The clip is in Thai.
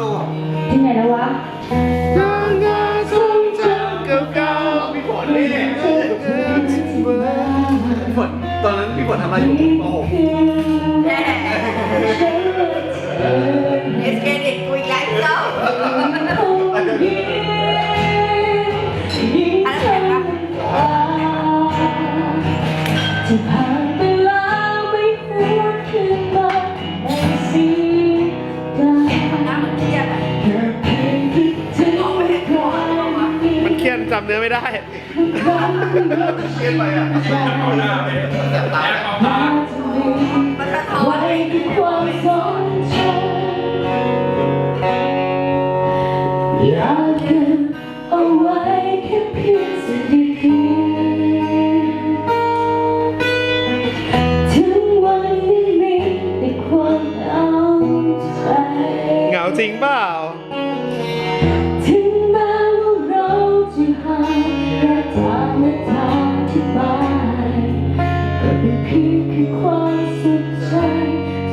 ดูที่ไหนแล้ววะพี่ฝนตอนนั้นพี่ฝนทำอะไรอยู่โอ้โห นจำเนื้อไม่ได้ เขียนไปอะแต่ตายมันสะท้อนอยากกันเอาไว้แค่เพียงสิ่งดีถึงวันที่มีแต่ความเอาใจเหงาจริงเปล่า